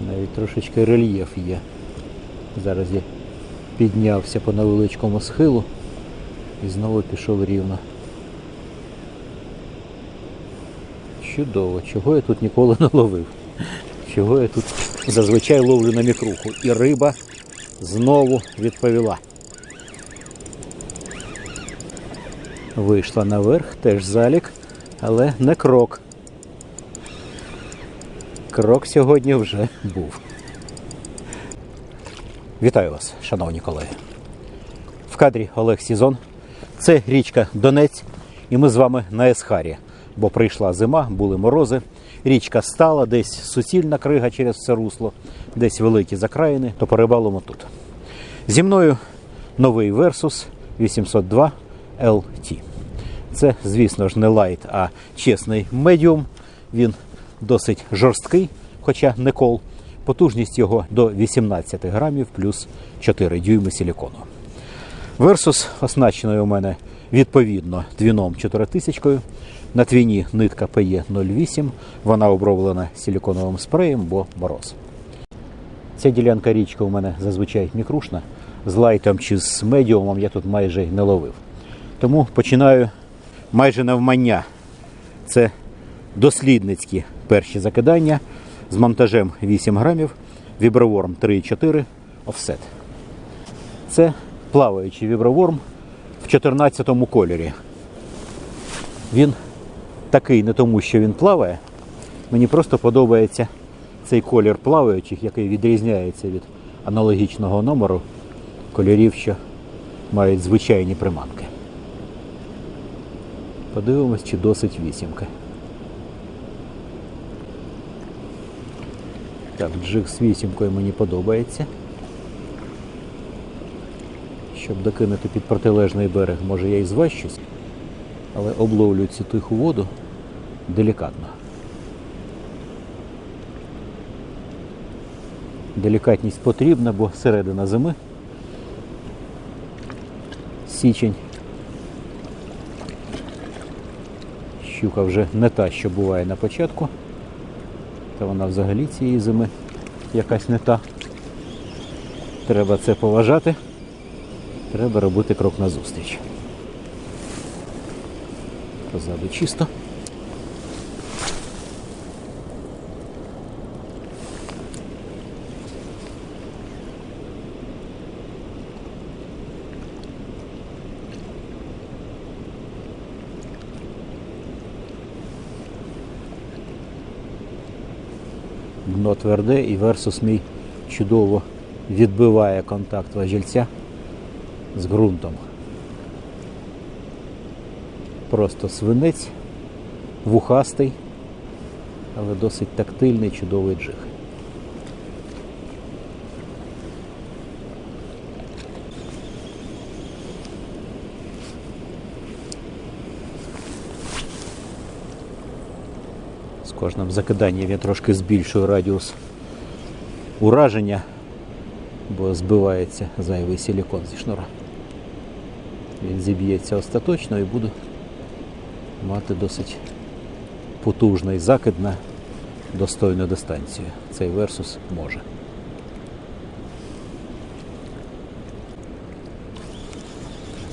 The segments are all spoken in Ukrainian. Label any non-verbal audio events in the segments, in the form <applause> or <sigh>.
Навіть трошечки рельєф є. Зараз я піднявся по невеличкому схилу і знову пішов рівно. Чудово, чого я тут ніколи не ловив. Чого я тут зазвичай ловлю на мікруху. І риба знову відповіла. Вийшла наверх, теж залік, але не крок. Крок сьогодні вже був. Вітаю вас, шановні колеги. В кадрі Олег Сізон. Це річка Донець, і ми з вами на Есхарі, бо прийшла зима, були морози. Річка стала, десь суцільна крига через все русло, десь великі закраїни, то порибалимо тут. Зі мною новий Versus 802 LT. Це, звісно ж, не лайт, а чесний медіум. Він досить жорсткий, хоча не кол. Потужність його до 18 грамів плюс 4 дюйми силікону. Версус оснащений у мене відповідно двіном 4000. На твіні нитка PE08. Вона оброблена силіконовим спреєм, бо мороз. Ця ділянка річки у мене зазвичай мікрушна. З лайтом чи з медіумом я тут майже не ловив. Тому починаю майже навмання. Це дослідницькі перші закидання з монтажем 8 грамів, віброворм 3,4, офсет. Це плаваючий віброворм в 14 кольорі. Він такий не тому, що він плаває. Мені просто подобається цей колір плаваючих, який відрізняється від аналогічного номеру кольорів, що мають звичайні приманки. Подивимось, чи досить вісімка. Так, джиг з вісімкою мені подобається. Щоб докинути під протилежний берег, може я і зващусь, але обловлю цю тиху воду делікатно. Делікатність потрібна, бо середина зими. Січень. Щука вже не та, що буває на початку. Та вона взагалі цієї зими якась не та. Треба це поважати. Треба робити крок назустріч. Позаду чисто. Дно тверде і версус мій чудово відбиває контакт важільця з ґрунтом. Просто свинець, вухастий, але досить тактильний, чудовий джиг. З кожним закиданням я трошки збільшую радіус ураження, бо збивається зайвий силікон зі шнура. Він зіб'ється остаточно і буду мати досить потужний закид на достойну дистанцію. Цей версус може.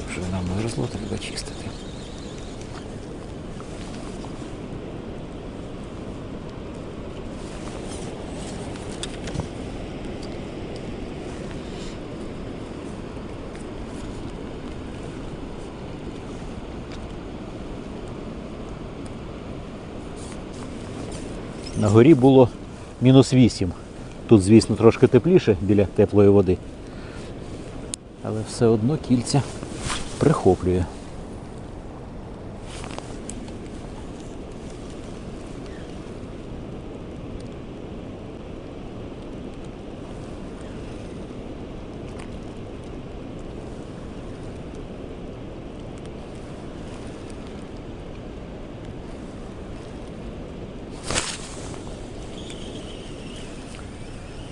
Вже намерзло, треба чистити. На горі було мінус 8. Тут, звісно, трошки тепліше біля теплої води. Але все одно кільця прихоплює.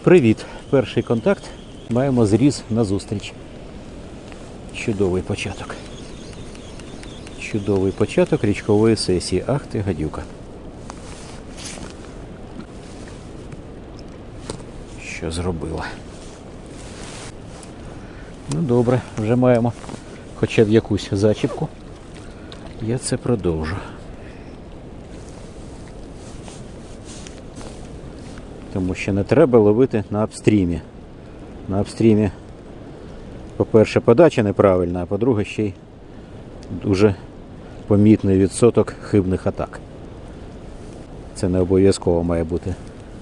Привіт! Перший контакт. Маємо зріз на зустріч. Чудовий початок. Чудовий початок річкової сесії. Ах ти гадюка. що зробила. Ну добре, вже маємо хоча б якусь зачіпку. Я це продовжу. Тому що не треба ловити на апстрімі. На апстрімі, по-перше, подача неправильна, а по-друге, ще й дуже помітний відсоток хибних атак. Це не обов'язково має бути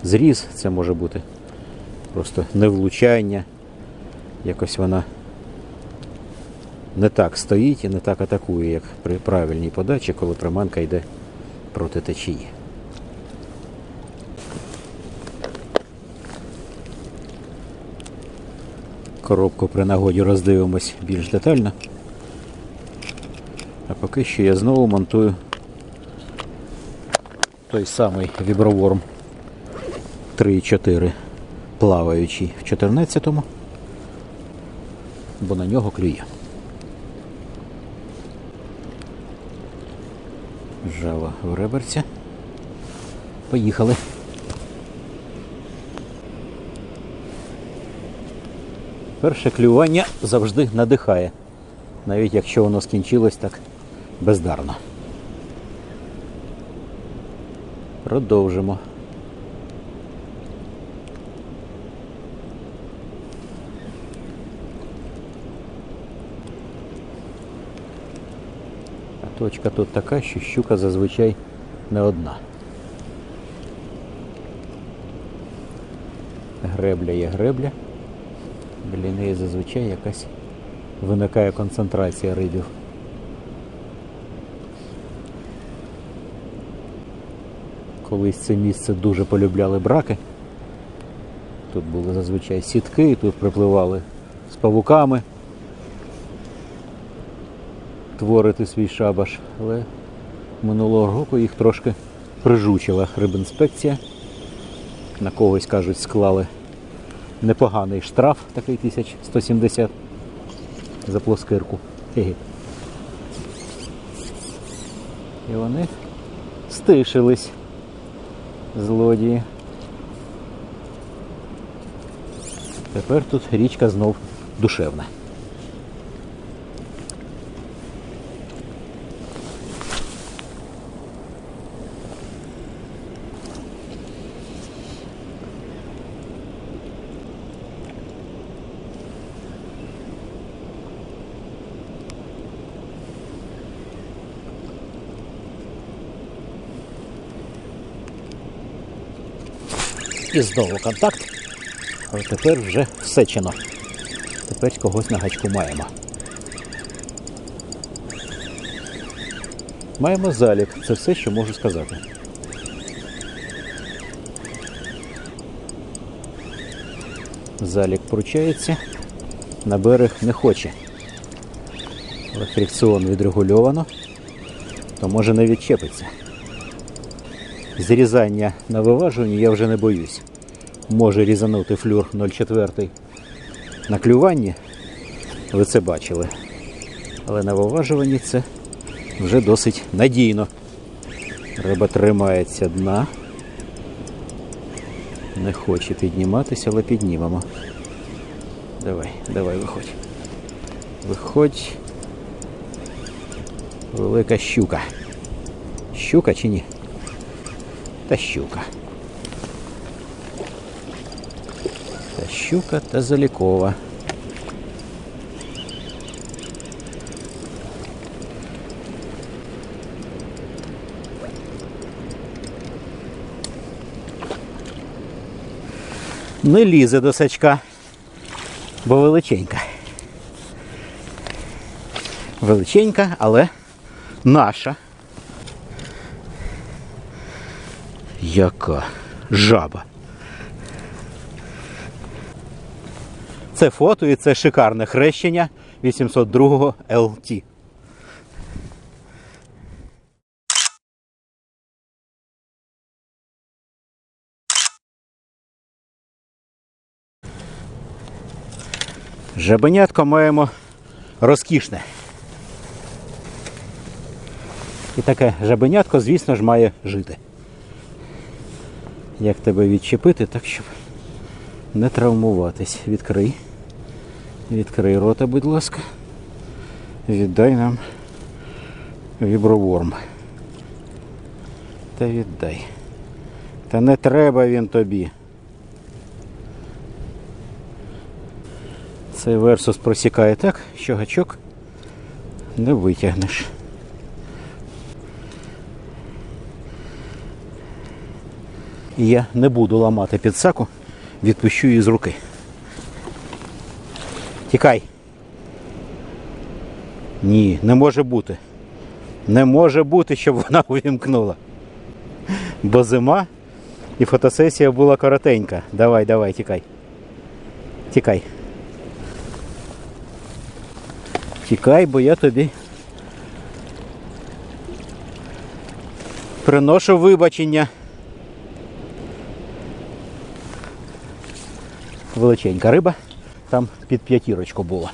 зріз, це може бути просто невлучання. Якось вона не так стоїть і не так атакує, як при правильній подачі, коли приманка йде проти течії. Коробку при нагоді роздивимось більш детально. А поки що я знову монтую той самий віброворм 3.4 плаваючий в 14-му, бо на нього клює. Жало в реберця. Поїхали. Перше клювання завжди надихає, навіть якщо воно скінчилось так бездарно. Продовжимо. А точка тут така, що щука зазвичай не одна. Гребля є гребля. Біля неї зазвичай якась виникає концентрація рибів. Колись це місце дуже полюбляли браки. Тут були зазвичай сітки, тут припливали з павуками творити свій шабаш, але минулого року їх трошки прижучила рибінспекція. На когось, кажуть, склали непоганий штраф, такий 1170 за плоскирку. І вони стишились злодії. Тепер тут річка знов душевна. І знову контакт. Але тепер вже всечено. Тепер когось на гачку маємо. Маємо залік. Це все, що можу сказати. Залік пручається, на берег не хоче. Але фрикціон відрегульовано, то може не відчепиться. Зрізання на виважуванні я вже не боюсь. Може різанути флюр 0,4 на клюванні, ви це бачили. Але на виважуванні це вже досить надійно. Риба тримається дна. Не хоче підніматися, але піднімемо. Давай, давай, виходь. Виходь. Велика щука. Щука чи ні? Та щука. Та щука та залікова. Не лізе до сачка, бо величенька. Величенька, але наша. Яка жаба. Це фото і це шикарне хрещення 802 LT. Жабенятко маємо розкішне. І таке жабенятко, звісно ж, має жити. Як тебе відчепити, так щоб не травмуватись. Відкрий. Відкрий рота, будь ласка. Віддай нам віброворм. Та віддай. Та не треба він тобі. Цей версус просікає так, що гачок не витягнеш. І я не буду ламати підсаку, відпущу її з руки. Тікай. Ні, не може бути. Не може бути, щоб вона <laughs> увімкнула. Бо зима і фотосесія була коротенька. Давай, давай, тікай. Тікай. Тікай, бо я тобі приношу вибачення. Величенька риба, там під п'ятірочку була.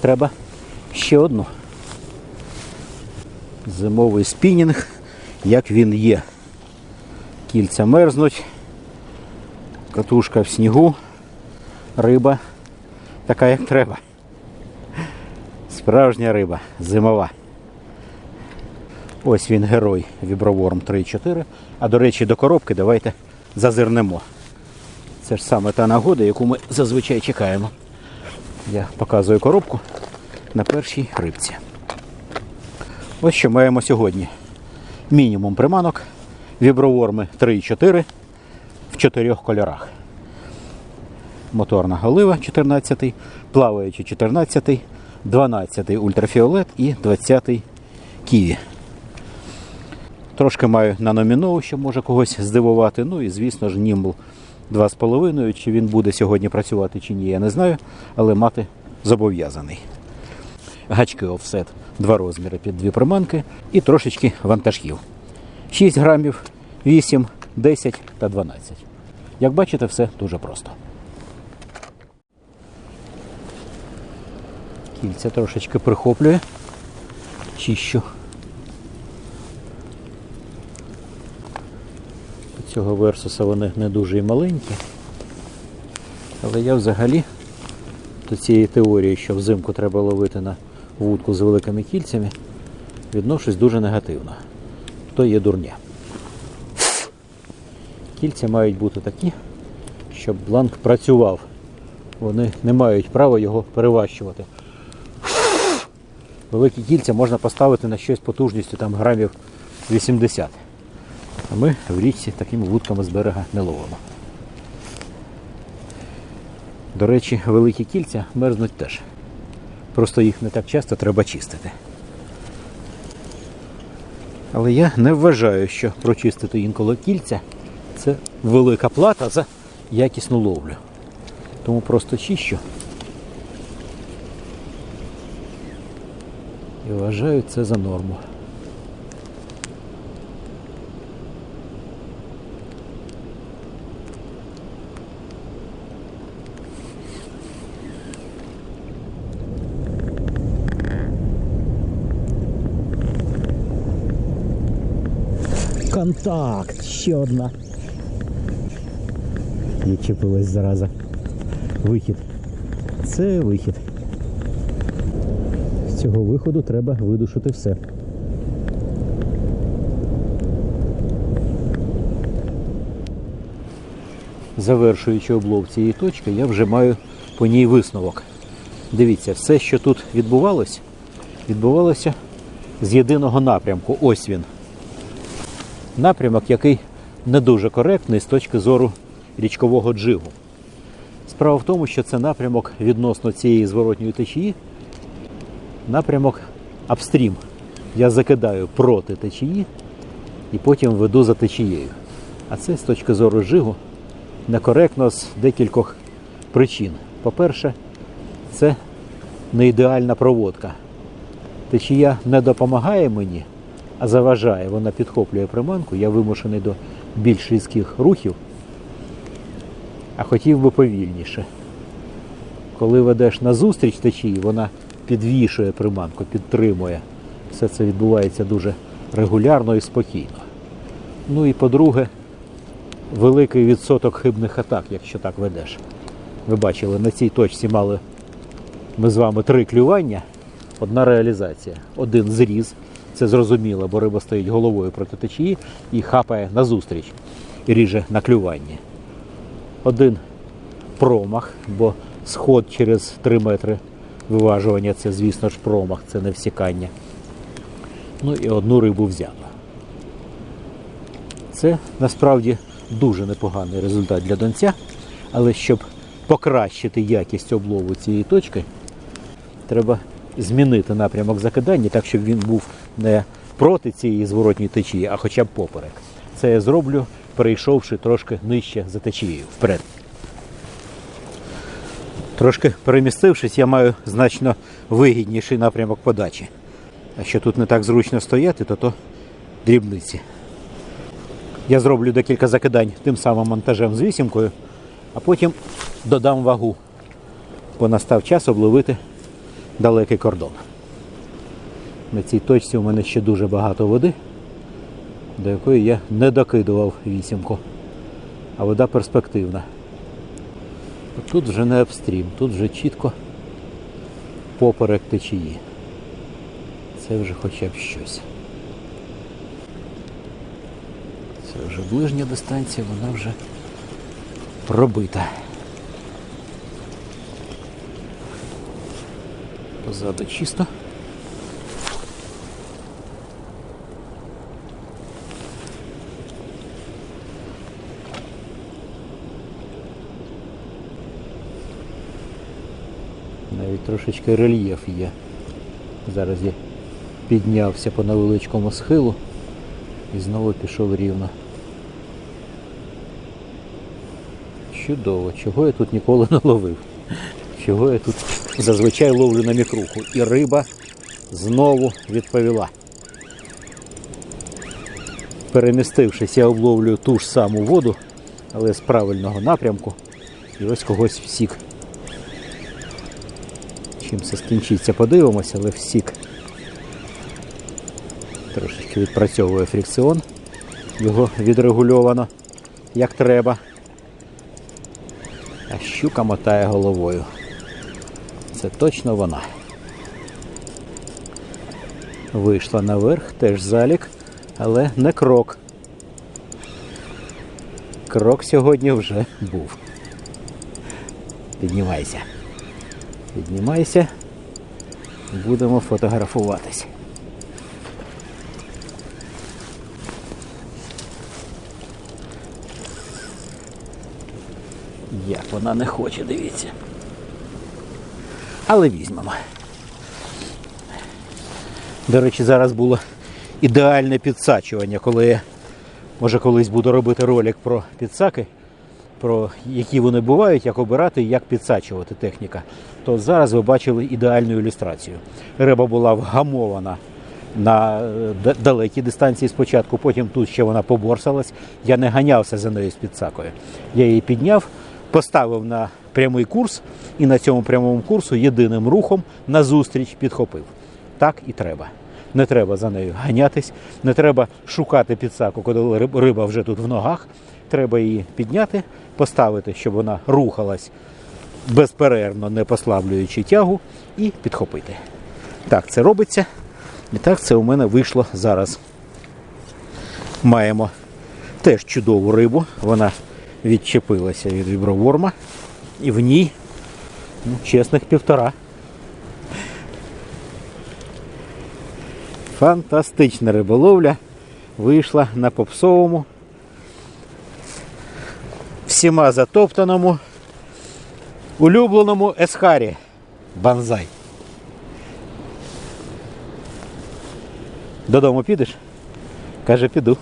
Треба ще одну. Зимовий спінінг, як він є. Кільця мерзнуть, катушка в снігу, риба така, як треба. Справжня риба, зимова. Ось він герой Віброворм 3.4. А до речі, до коробки давайте зазирнемо. Це ж саме та нагода, яку ми зазвичай чекаємо. Я показую коробку на першій рибці. Ось що маємо сьогодні. Мінімум приманок, віброворми 3.4 в чотирьох кольорах. Моторна голива 14, плаваючий 14, 12 ультрафіолет і 20 ківі. Трошки маю на номінову, що може когось здивувати. Ну і звісно ж німбл 2,5. Чи він буде сьогодні працювати чи ні, я не знаю, але мати зобов'язаний. Гачки офсет, два розміри під дві приманки і трошечки вантажків. 6 грамів, 8, 10 та 12. Як бачите, все дуже просто. Кільця трошечки прихоплює. Чищу. Цього версуса вони не дуже і маленькі. Але я взагалі до цієї теорії, що взимку треба ловити на вудку з великими кільцями, відношусь дуже негативно. То є дурня. Кільця мають бути такі, щоб бланк працював. Вони не мають права його переващувати. Великі кільця можна поставити на щось потужністю там грамів 80. А ми в річці такими вудками з берега не ловимо. До речі, великі кільця мерзнуть теж. Просто їх не так часто треба чистити. Але я не вважаю, що прочистити інколи кільця це велика плата за якісну ловлю. Тому просто чищу. І вважаю це за норму. Контакт! Ще одна. Відчепилась зараза. Вихід. Це вихід. З цього виходу треба видушити все. Завершуючи облов цієї точки, я вже маю по ній висновок. Дивіться, все, що тут відбувалось, відбувалося з єдиного напрямку. Ось він. Напрямок, який не дуже коректний з точки зору річкового джигу. Справа в тому, що це напрямок відносно цієї зворотньої течії, напрямок апстрім. Я закидаю проти течії і потім веду за течією. А це з точки зору жигу некоректно з декількох причин. По-перше, це не ідеальна проводка. Течія не допомагає мені, заважає. Вона підхоплює приманку, я вимушений до більш різких рухів, а хотів би повільніше. Коли ведеш назустріч течії, вона підвішує приманку, підтримує. Все це відбувається дуже регулярно і спокійно. Ну і по-друге, великий відсоток хибних атак, якщо так ведеш. Ви бачили, на цій точці мали ми з вами три клювання, одна реалізація, один зріз. Це зрозуміло, бо риба стоїть головою проти течії і хапає назустріч і ріже на клюванні. Один промах, бо сход через 3 метри виважування це, звісно ж, промах, це не всікання. Ну і одну рибу взяла. Це насправді дуже непоганий результат для донця, але щоб покращити якість облову цієї точки, треба змінити напрямок закидання так, щоб він був не проти цієї зворотньої течії, а хоча б поперек. Це я зроблю, перейшовши трошки нижче за течією вперед. Трошки перемістившись, я маю значно вигідніший напрямок подачі. А що тут не так зручно стояти, то то дрібниці. Я зроблю декілька закидань тим самим монтажем з вісімкою, а потім додам вагу, бо настав час обловити далекий кордон. На цій точці у мене ще дуже багато води, до якої я не докидував вісімку. А вода перспективна. Тут вже не обстрім, тут вже чітко поперек течії. Це вже хоча б щось. Це вже ближня дистанція, вона вже пробита. Позаду чисто. Навіть трошечки рельєф є. Зараз я піднявся по невеличкому схилу і знову пішов рівно. Чудово, чого я тут ніколи не ловив. Чого я тут зазвичай ловлю на мікруху. І риба знову відповіла. Перемістившись, я обловлюю ту ж саму воду, але з правильного напрямку. І ось когось всік. Чим це скінчиться, подивимося, але всік. Трошечки відпрацьовує фрикціон. Його відрегульовано як треба. А щука мотає головою. Це точно вона. Вийшла наверх, теж залік, але не крок. Крок сьогодні вже був. Піднімайся. Піднімайся. Будемо фотографуватись. Як вона не хоче, дивіться. Але візьмемо. До речі, зараз було ідеальне підсачування, коли я може колись буду робити ролик про підсаки, про які вони бувають, як обирати як підсачувати техніка. То зараз ви бачили ідеальну ілюстрацію. Риба була вгамована на е, далекій дистанції спочатку, потім тут ще вона поборсалась. Я не ганявся за нею з підсакою. Я її підняв, поставив на прямий курс і на цьому прямому курсу єдиним рухом назустріч підхопив. Так і треба. Не треба за нею ганятись, не треба шукати підсаку, коли риба вже тут в ногах. Треба її підняти, поставити, щоб вона рухалась безперервно, не послаблюючи тягу, і підхопити. Так це робиться. І так це у мене вийшло зараз. Маємо теж чудову рибу. Вона відчепилася від віброворма. І в ній ну, чесних півтора. Фантастична риболовля вийшла на попсовому, всіма затоптаному, улюбленому есхарі. Банзай. Додому підеш? Каже, піду.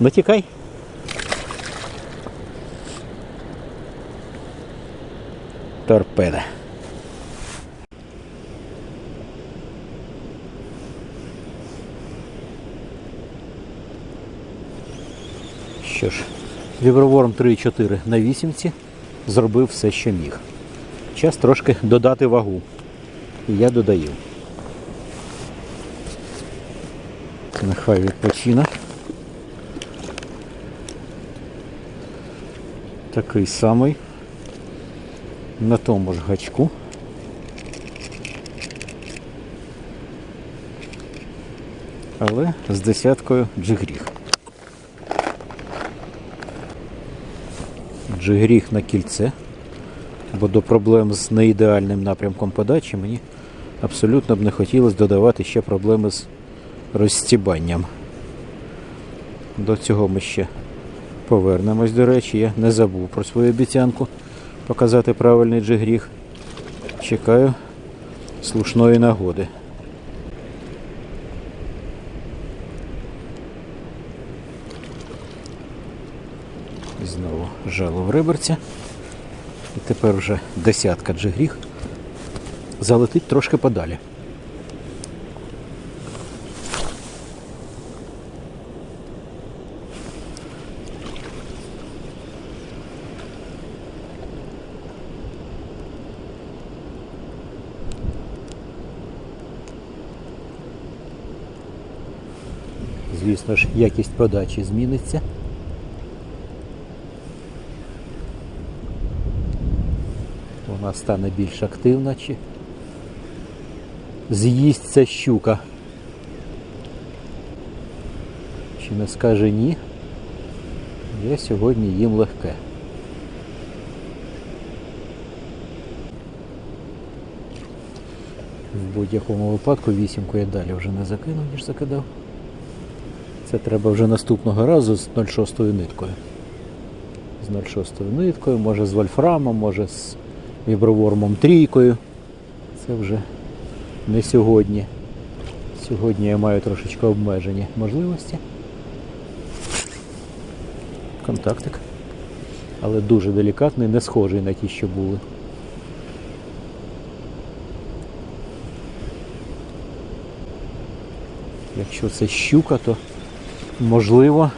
Ну тікай. Торпеда. Що ж, віброворм 3,4 на вісімці зробив все, що міг. Час трошки додати вагу. І я додаю. Нехай відпочине. Такий самий. На тому ж гачку. Але з десяткою джигріх. Джигріх на кільце. Бо до проблем з неідеальним напрямком подачі мені абсолютно б не хотілося додавати ще проблеми з розстібанням. До цього ми ще повернемось, до речі, я не забув про свою обіцянку показати правильний джигріх. Чекаю слушної нагоди. Жало в риберця. І тепер вже десятка джигріх залетить трошки подалі. Звісно ж, якість подачі зміниться. Вона стане більш активна чи з'їсть ця щука. Чи не скаже ні? Я сьогодні їм легке. В будь-якому випадку вісімку я далі вже не закинув, ніж закидав. Це треба вже наступного разу з 0,6 ниткою. З 0,6 ниткою, може з вольфрамом, може з вібровормом трійкою. Це вже не сьогодні. Сьогодні я маю трошечки обмежені можливості. Контактик. Але дуже делікатний, не схожий на ті, що були. Якщо це щука, то можливо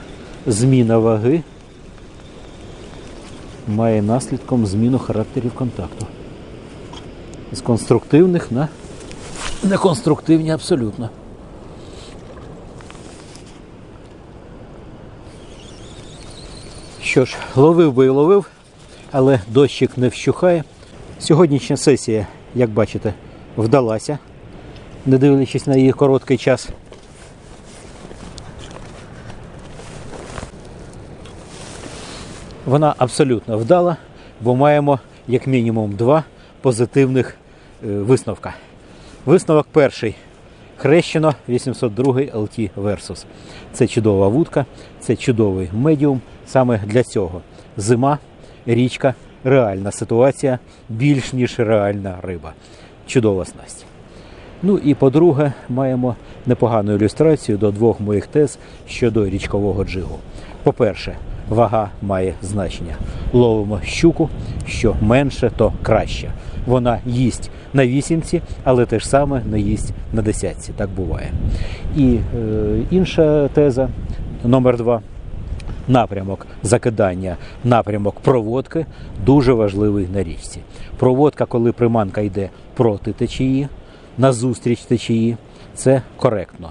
зміна ваги має наслідком зміну характерів контакту. З конструктивних на неконструктивні абсолютно. Що ж, ловив би і ловив, але дощик не вщухає. Сьогоднішня сесія, як бачите, вдалася, не дивлячись на її короткий час. Вона абсолютно вдала, бо маємо як мінімум два позитивних е, висновка. Висновок перший. Хрещено 802 LT Versus. Це чудова вудка, це чудовий медіум. Саме для цього зима, річка, реальна ситуація, більш ніж реальна риба. Чудова снасть. Ну і по-друге, маємо непогану ілюстрацію до двох моїх тез щодо річкового джигу. По-перше, вага має значення. Ловимо щуку, що менше, то краще. Вона їсть на вісімці, але те ж саме не їсть на десятці. Так буває. І е, інша теза номер два. Напрямок закидання, напрямок проводки дуже важливий на річці. Проводка, коли приманка йде проти течії, назустріч течії, це коректно.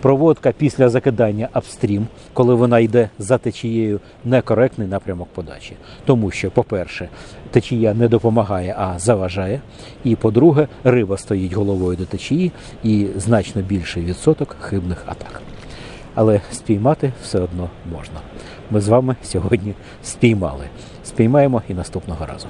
Проводка після закидання апстрім, коли вона йде за течією, некоректний напрямок подачі. Тому що, по-перше, течія не допомагає, а заважає. І по-друге, риба стоїть головою до течії і значно більший відсоток хибних атак. Але спіймати все одно можна. Ми з вами сьогодні спіймали. Спіймаємо і наступного разу.